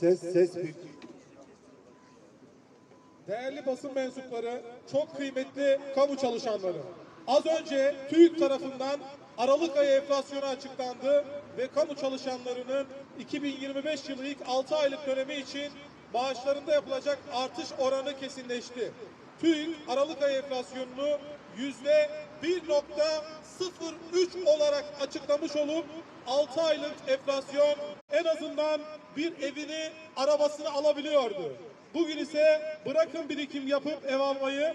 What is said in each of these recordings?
Ses ses bir. Değerli basın mensupları, çok kıymetli kamu çalışanları. Az önce TÜİK tarafından Aralık ayı enflasyonu açıklandı ve kamu çalışanlarının 2025 yılı ilk 6 aylık dönemi için maaşlarında yapılacak artış oranı kesinleşti. TÜİK Aralık ayı enflasyonunu yüzde 1.03 olarak açıklamış olup 6 aylık enflasyon en azından bir evini, arabasını alabiliyordu. Bugün ise bırakın birikim yapıp ev almayı,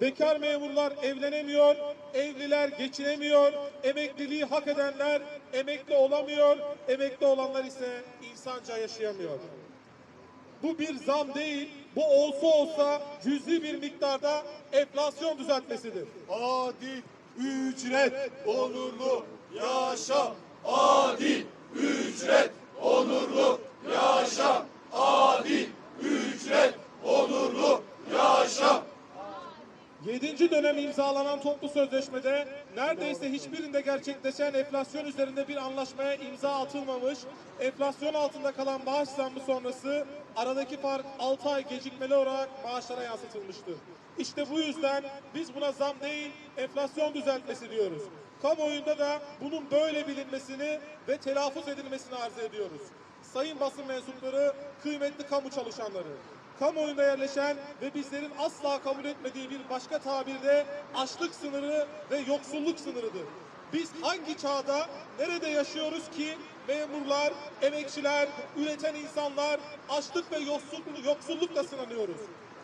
bekar memurlar evlenemiyor, evliler geçinemiyor, emekliliği hak edenler emekli olamıyor, emekli olanlar ise insanca yaşayamıyor. Bu bir zam değil, bu olsa olsa cüzi bir miktarda enflasyon düzeltmesidir. Adil ücret onurlu yaşam. Adil ücret onurlu yaşam. Adil ücret onurlu yaşam. 7. dönem imzalanan toplu sözleşmede neredeyse hiçbirinde gerçekleşen enflasyon üzerinde bir anlaşmaya imza atılmamış, enflasyon altında kalan maaş zammı sonrası aradaki fark 6 ay gecikmeli olarak maaşlara yansıtılmıştır. İşte bu yüzden biz buna zam değil, enflasyon düzeltmesi diyoruz. Kamuoyunda da bunun böyle bilinmesini ve telaffuz edilmesini arz ediyoruz. Sayın basın mensupları, kıymetli kamu çalışanları, kamuoyunda yerleşen ve bizlerin asla kabul etmediği bir başka tabirde açlık sınırı ve yoksulluk sınırıdır. Biz hangi çağda, nerede yaşıyoruz ki memurlar, emekçiler, üreten insanlar açlık ve yoksulluk, yoksullukla sınanıyoruz?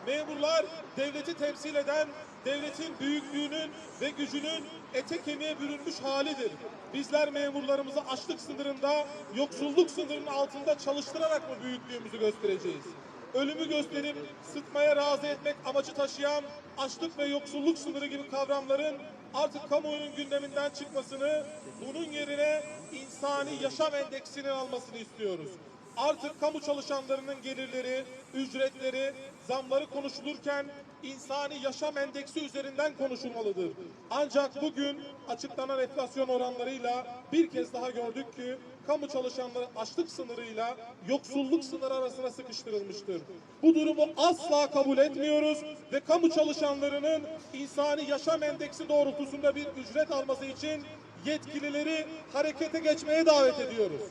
Memurlar devleti temsil eden, devletin büyüklüğünün ve gücünün ete kemiğe bürünmüş halidir. Bizler memurlarımızı açlık sınırında, yoksulluk sınırının altında çalıştırarak mı büyüklüğümüzü göstereceğiz? Ölümü gösterip sıtmaya razı etmek amacı taşıyan açlık ve yoksulluk sınırı gibi kavramların artık kamuoyunun gündeminden çıkmasını, bunun yerine insani yaşam endeksinin almasını istiyoruz. Artık kamu çalışanlarının gelirleri, ücretleri, zamları konuşulurken insani yaşam endeksi üzerinden konuşulmalıdır. Ancak bugün açıklanan enflasyon oranlarıyla bir kez daha gördük ki kamu çalışanları açlık sınırıyla yoksulluk sınırı arasına sıkıştırılmıştır. Bu durumu asla kabul etmiyoruz ve kamu çalışanlarının insani yaşam endeksi doğrultusunda bir ücret alması için yetkilileri harekete geçmeye davet ediyoruz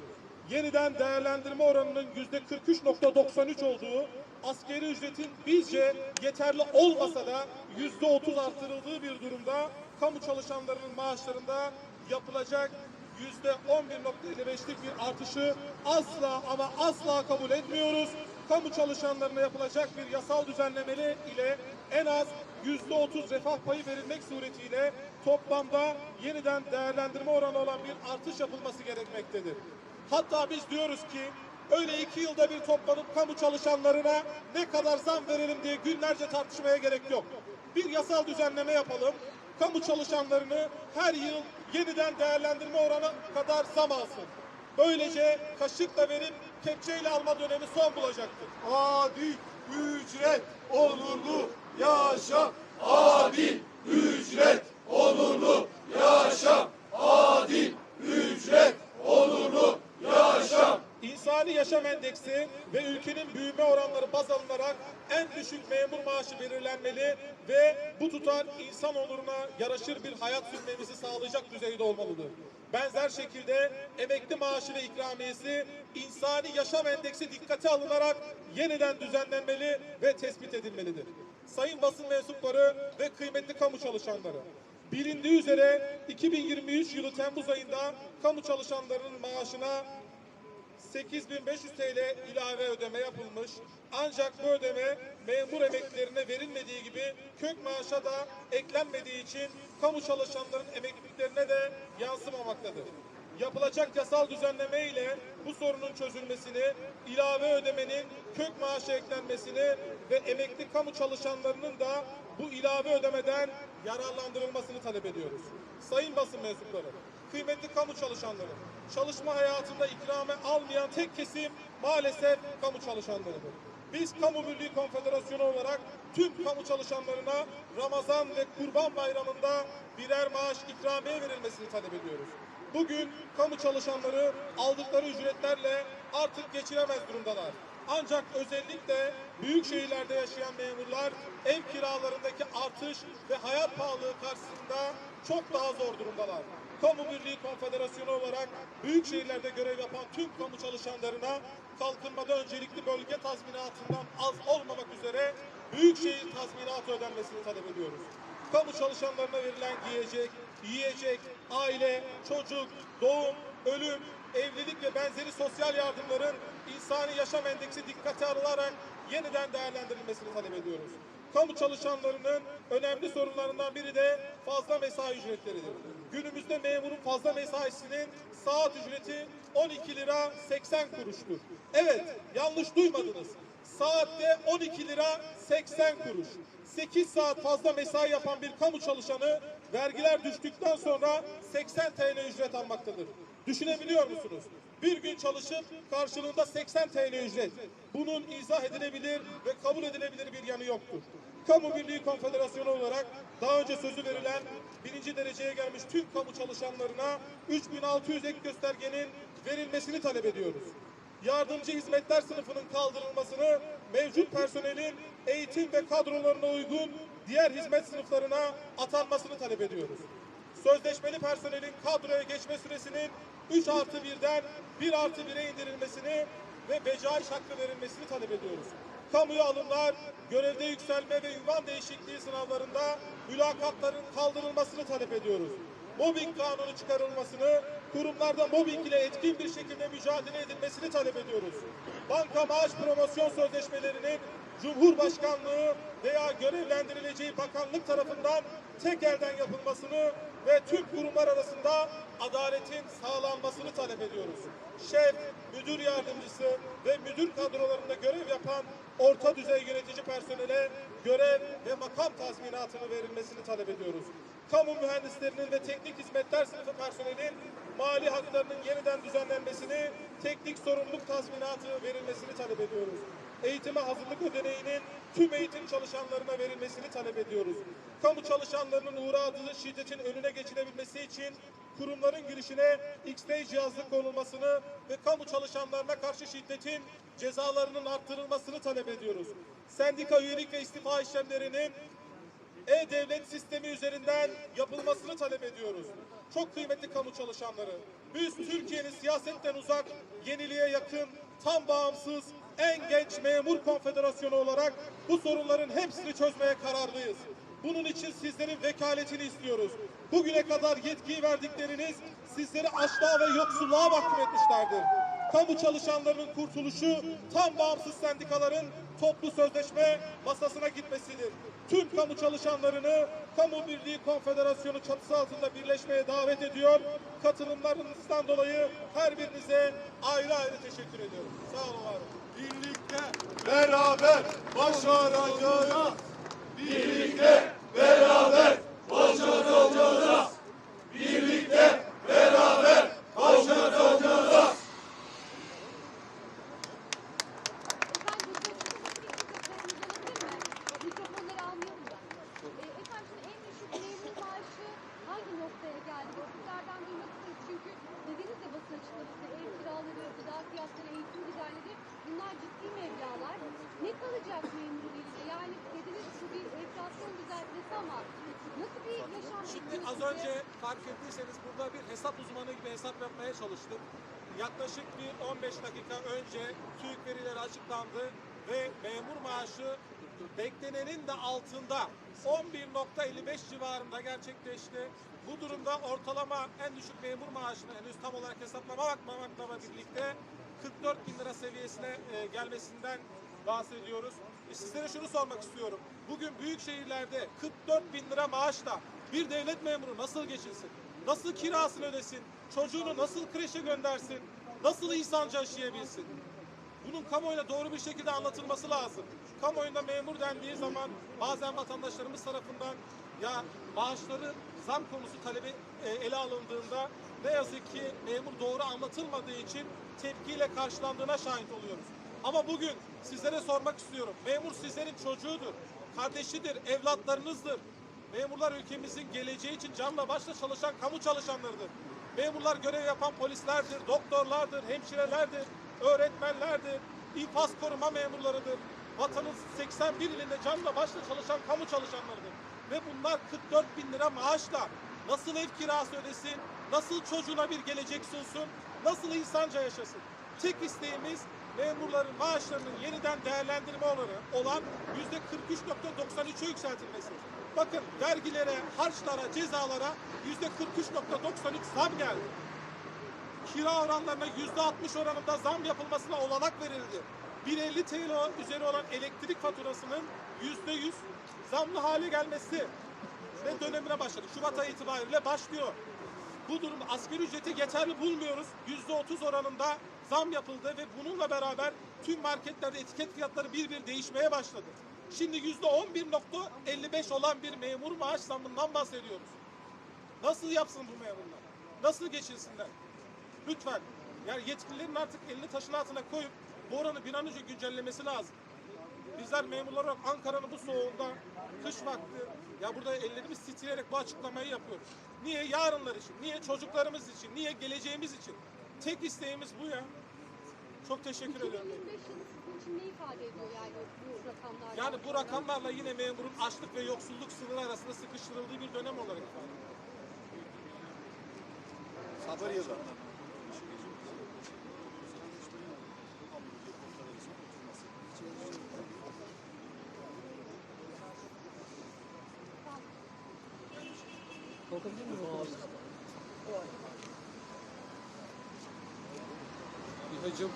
yeniden değerlendirme oranının yüzde 43.93 olduğu, askeri ücretin bizce yeterli olmasa da yüzde 30 artırıldığı bir durumda kamu çalışanlarının maaşlarında yapılacak yüzde 11.55'lik bir artışı asla ama asla kabul etmiyoruz. Kamu çalışanlarına yapılacak bir yasal düzenlemeli ile en az yüzde 30 refah payı verilmek suretiyle toplamda yeniden değerlendirme oranı olan bir artış yapılması gerekmektedir. Hatta biz diyoruz ki öyle iki yılda bir toplanıp kamu çalışanlarına ne kadar zam verelim diye günlerce tartışmaya gerek yok. Bir yasal düzenleme yapalım. Kamu çalışanlarını her yıl yeniden değerlendirme oranı kadar zam alsın. Böylece kaşıkla verip kepçeyle alma dönemi son bulacaktır. Adil ücret onurlu yaşam. Adil ücret onurlu yaşam. Adil ücret onurlu yaşam. İnsani yaşam endeksi ve ülkenin büyüme oranları baz alınarak en düşük memur maaşı belirlenmeli ve bu tutar insan onuruna yaraşır bir hayat sürmemizi sağlayacak düzeyde olmalıdır. Benzer şekilde emekli maaşı ve ikramiyesi insani yaşam endeksi dikkate alınarak yeniden düzenlenmeli ve tespit edilmelidir. Sayın basın mensupları ve kıymetli kamu çalışanları, Bilindiği üzere 2023 yılı Temmuz ayında kamu çalışanlarının maaşına 8500 TL ilave ödeme yapılmış. Ancak bu ödeme memur emeklilerine verilmediği gibi kök maaşa da eklenmediği için kamu çalışanların emekliliklerine de yansımamaktadır. Yapılacak yasal düzenleme ile bu sorunun çözülmesini, ilave ödemenin kök maaşa eklenmesini ve emekli kamu çalışanlarının da bu ilave ödemeden yararlandırılmasını talep ediyoruz. Sayın basın mensupları, kıymetli kamu çalışanları, çalışma hayatında ikrame almayan tek kesim maalesef kamu çalışanlarıdır. Biz Kamu Birliği Konfederasyonu olarak tüm kamu çalışanlarına Ramazan ve Kurban Bayramı'nda birer maaş ikramiye verilmesini talep ediyoruz. Bugün kamu çalışanları aldıkları ücretlerle artık geçiremez durumdalar. Ancak özellikle büyük şehirlerde yaşayan memurlar ev kiralarındaki artış ve hayat pahalılığı karşısında çok daha zor durumdalar. Kamu Birliği Konfederasyonu olarak büyük şehirlerde görev yapan tüm kamu çalışanlarına kalkınmada öncelikli bölge tazminatından az olmamak üzere büyükşehir tazminatı ödenmesini talep ediyoruz. Kamu çalışanlarına verilen giyecek, yiyecek, aile, çocuk, doğum, ölüm, evlilik ve benzeri sosyal yardımların insani yaşam endeksi dikkate alınarak yeniden değerlendirilmesini talep ediyoruz. Kamu çalışanlarının önemli sorunlarından biri de fazla mesai ücretleridir. Günümüzde memurun fazla mesaisinin saat ücreti 12 lira 80 kuruştur. Evet, yanlış duymadınız. Saatte 12 lira 80 kuruş. 8 saat fazla mesai yapan bir kamu çalışanı vergiler düştükten sonra 80 TL ücret almaktadır. Düşünebiliyor musunuz? Bir gün çalışıp karşılığında 80 TL ücret. Bunun izah edilebilir ve kabul edilebilir bir yanı yoktur. Kamu Birliği Konfederasyonu olarak daha önce sözü verilen birinci dereceye gelmiş tüm kamu çalışanlarına 3600 ek göstergenin verilmesini talep ediyoruz yardımcı hizmetler sınıfının kaldırılmasını, mevcut personelin eğitim ve kadrolarına uygun diğer hizmet sınıflarına atanmasını talep ediyoruz. Sözleşmeli personelin kadroya geçme süresinin 3 artı 1'den 1 artı 1'e indirilmesini ve becaiş hakkı verilmesini talep ediyoruz. Kamuya alımlar, görevde yükselme ve ünvan değişikliği sınavlarında mülakatların kaldırılmasını talep ediyoruz mobbing kanunu çıkarılmasını, kurumlarda mobbing ile etkin bir şekilde mücadele edilmesini talep ediyoruz. Banka maaş promosyon sözleşmelerinin Cumhurbaşkanlığı veya görevlendirileceği bakanlık tarafından tek elden yapılmasını ve tüm kurumlar arasında adaletin sağlanmasını talep ediyoruz. Şef, müdür yardımcısı ve müdür kadrolarında görev yapan orta düzey yönetici personele görev ve makam tazminatını verilmesini talep ediyoruz. Kamu mühendislerinin ve teknik hizmetler sınıfı personelin mali haklarının yeniden düzenlenmesini, teknik sorumluluk tazminatı verilmesini talep ediyoruz. Eğitime hazırlık ödeneğinin tüm eğitim çalışanlarına verilmesini talep ediyoruz. Kamu çalışanlarının uğradığı şiddetin önüne geçilebilmesi için kurumların girişine X-ray cihazı konulmasını ve kamu çalışanlarına karşı şiddetin cezalarının arttırılmasını talep ediyoruz. Sendika üyelik ve istifa işlemlerinin e-devlet sistemi üzerinden yapılmasını talep ediyoruz. Çok kıymetli kamu çalışanları, biz Türkiye'nin siyasetten uzak, yeniliğe yakın, tam bağımsız, en genç memur konfederasyonu olarak bu sorunların hepsini çözmeye kararlıyız. Bunun için sizlerin vekaletini istiyoruz. Bugüne kadar yetkiyi verdikleriniz sizleri açlığa ve yoksulluğa mahkum etmişlerdir. Kamu çalışanlarının kurtuluşu tam bağımsız sendikaların toplu sözleşme masasına gitmesidir. Tüm kamu çalışanlarını Kamu Birliği Konfederasyonu çatısı altında birleşmeye davet ediyor. Katılımlarınızdan dolayı her birinize ayrı ayrı teşekkür ediyorum. Sağ olun var olun. Birlikte beraber başaracağız. Birlikte beraber başaracağız. Birlikte beraber başaracağız. Mikrofonları almayalım da. Ee, efendim şimdi en düşük memur maaşı hangi noktaya geldi? Sizlerden duymak isteriz. Çünkü dediniz ya basın açıklaması, ev kiraları, gıda fiyatları, eğitim giderleri bunlar ciddi mevlalar. Ne kalacak memurun elinde? Yani dediniz ki bir enflasyon düzeltmesi ama nasıl bir yaşam Şimdi bekliyorsunuz? az önce fark ettiyseniz burada bir hesap uzmanı gibi hesap yapmaya çalıştık. Yaklaşık bir 15 dakika önce TÜİK verileri açıklandı ve memur maaşı beklenenin de altında 11.55 civarında gerçekleşti. Bu durumda ortalama en düşük memur maaşını henüz tam olarak hesaplama bakmamakla birlikte 44 bin lira seviyesine e, gelmesinden bahsediyoruz. E, sizlere şunu sormak istiyorum. Bugün büyük şehirlerde 44 bin lira maaşla bir devlet memuru nasıl geçinsin? Nasıl kirasını ödesin? Çocuğunu nasıl kreşe göndersin? Nasıl insanca yaşayabilsin? Bunun kamuoyuna doğru bir şekilde anlatılması lazım. Kamuoyunda memur dendiği zaman bazen vatandaşlarımız tarafından ya maaşları zam konusu talebi e, ele alındığında ne yazık ki memur doğru anlatılmadığı için tepkiyle karşılandığına şahit oluyoruz. Ama bugün sizlere sormak istiyorum. Memur sizlerin çocuğudur, kardeşidir, evlatlarınızdır. Memurlar ülkemizin geleceği için canla başla çalışan kamu çalışanlarıdır. Memurlar görev yapan polislerdir, doktorlardır, hemşirelerdir, öğretmenlerdir, infaz koruma memurlarıdır. Vatanın 81 ilinde canla başla çalışan kamu çalışanlarıdır. Ve bunlar 44 bin lira maaşla nasıl ev kirası ödesin, nasıl çocuğuna bir gelecek sunsun, nasıl insanca yaşasın. Tek isteğimiz memurların maaşlarının yeniden değerlendirme oranı olan %43.93'e yükseltilmesi. Bakın vergilere, harçlara, cezalara %43.93 zam geldi. Kira oranlarına %60 oranında zam yapılmasına olanak verildi. 1.50 TL üzeri olan elektrik faturasının %100 zamlı hale gelmesi ve dönemine başladı. Şubat ayı itibariyle başlıyor. Bu durumda asgari ücreti yeterli bulmuyoruz. %30 oranında zam yapıldı ve bununla beraber tüm marketlerde etiket fiyatları bir bir değişmeye başladı. Şimdi %11.55 olan bir memur maaş zammından bahsediyoruz. Nasıl yapsın bu memurlar? Nasıl geçinsinler? Lütfen. Yani yetkililerin artık elini taşın altına koyup bu oranı bir an önce güncellemesi lazım. Bizler memurlar olarak Ankara'nın bu soğuğunda kış vakti ya burada ellerimiz titreyerek bu açıklamayı yapıyoruz. Niye? Yarınlar için. Niye? Çocuklarımız için. Niye? Geleceğimiz için. Tek isteğimiz bu ya. Çok teşekkür ediyorum. 2025 yılı sizin için ne ifade ediyor yani bu rakamlar? Yani bu rakamlarla yine memurun açlık ve yoksulluk sınırı arasında sıkıştırıldığı bir dönem olarak ifade ediyor. Sabır yılı. İHA'cım